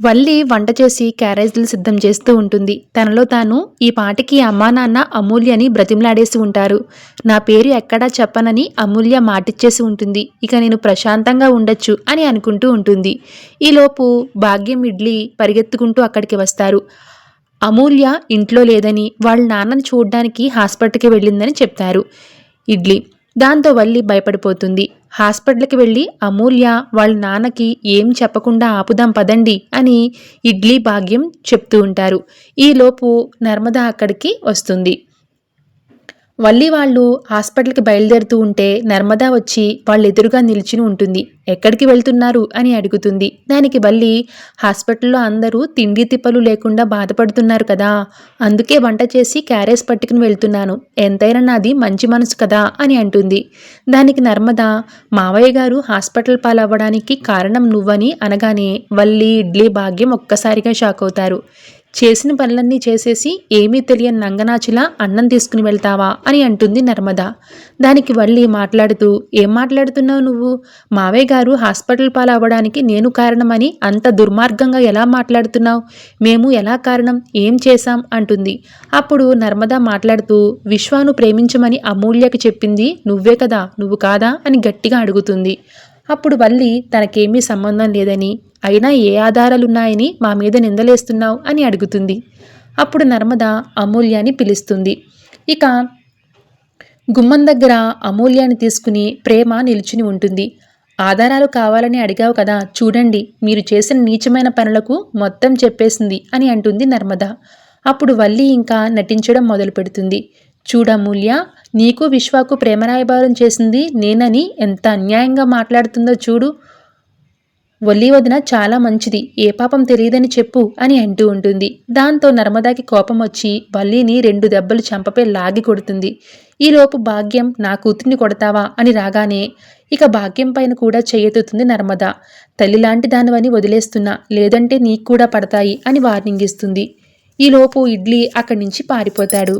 వల్లి వంట చేసి క్యారేజీలు సిద్ధం చేస్తూ ఉంటుంది. తనలో తాను ఈ పాటికి అమ్మా నాన్న అమూల్యని బ్రతిమలాడేసి ఉంటారు. నా పేరు ఎక్కడా చెప్పనని అమూల్య మాటిచ్చేసి ఉంటుంది. ఇక నేను ప్రశాంతంగా ఉండొచ్చు అని అనుకుంటూ ఉంటుంది. ఈలోపు భాగ్యం ఇడ్లీ పరిగెత్తుకుంటూ అక్కడికి వస్తారు. అమూల్య ఇంట్లో లేదని వాళ్ళ నాన్నని చూడడానికి హాస్పిటల్కి వెళ్ళిందని చెప్తారు. ఇడ్లీ. దాంతో వల్లి భయపడిపోతుంది. హాస్పిటల్కి వెళ్ళి అమూల్య వాళ్ళ నాన్నకి ఏం చెప్పకుండా ఆపుదాం పదండి అని ఇడ్లీ భాగ్యం చెప్తూ ఉంటారు. ఈలోపు నర్మద అక్కడికి వస్తుంది. వల్లి వాళ్ళు హాస్పిటల్కి బయలుదేరుతూ ఉంటే నర్మదా వచ్చి వాళ్ళు ఎదురుగా ఉంటుంది. ఎక్కడికి వెళ్తున్నారు అని అడుగుతుంది. దానికి వల్లి హాస్పిటల్లో అందరూ తిండి తిప్పలు లేకుండా బాధపడుతున్నారు కదా. అందుకే వంట చేసి క్యారేజ్ పట్టుకుని వెళ్తున్నాను. ఎంతైనా నాది మంచి మనసు కదా అని అంటుంది. దానికి నర్మదా మావయ్య గారు హాస్పిటల్ పాలవ్వడానికి కారణం నువ్వని అనగానే వల్లి ఇడ్లీ భాగ్యం ఒక్కసారిగా షాక్ అవుతారు. చేసిన పనులన్నీ చేసేసి ఏమీ తెలియని నంగనాచిలా అన్నం తీసుకుని వెళ్తావా అని అంటుంది నర్మద. దానికి వల్లి మాట్లాడుతూ ఏం మాట్లాడుతున్నావు నువ్వు? మావయ్య గారు హాస్పిటల్ పాలవ్వడానికి నేను కారణమని అంత దుర్మార్గంగా ఎలా మాట్లాడుతున్నావు? మేము ఎలా కారణం? ఏం చేశాం? అంటుంది. అప్పుడు నర్మద మాట్లాడుతూ విశ్వాను ప్రేమించమని అమూల్యకి చెప్పింది నువ్వే కదా? నువ్వు కాదా? అని గట్టిగా అడుగుతుంది. అప్పుడు వల్లి తనకేమీ సంబంధం లేదని అయినా ఏ ఆధారాలున్నాయని మా మీద నిందలేస్తున్నావు అని అడుగుతుంది. అప్పుడు నర్మద అమూల్యాన్ని పిలుస్తుంది. ఇక గుమ్మం దగ్గర అమూల్యాన్ని తీసుకుని ప్రేమ నిలుచుని ఉంటుంది. ఆధారాలు కావాలని అడిగావు కదా చూడండి మీరు చేసిన నీచమైన పనులకు మొత్తం చెప్పేసింది అని అంటుంది నర్మద. అప్పుడు వల్లి ఇంకా నటించడం మొదలు పెడుతుంది చూడమూల్య నీకు విశ్వాకు ప్రేమరాయబారం చేసింది నేనని ఎంత అన్యాయంగా మాట్లాడుతుందో చూడు. వల్లి వదిన చాలా మంచిది ఏ పాపం తెలియదని చెప్పు అని అంటూ ఉంటుంది. దాంతో నర్మదాకి కోపం వచ్చి వల్లిని రెండు దెబ్బలు చంపపై లాగి కొడుతుంది. ఈలోపు భాగ్యం నా కూతుర్ని కొడతావా అని రాగానే ఇక భాగ్యం పైన కూడా చెయ్యెత్తుతుంది నర్మద. తల్లిలాంటి దానివని వదిలేస్తున్నా లేదంటే నీకు కూడా పడతాయి అని వార్నింగ్ ఇస్తుంది. ఈలోపు ఇడ్లీ అక్కడి నుంచి పారిపోతాడు.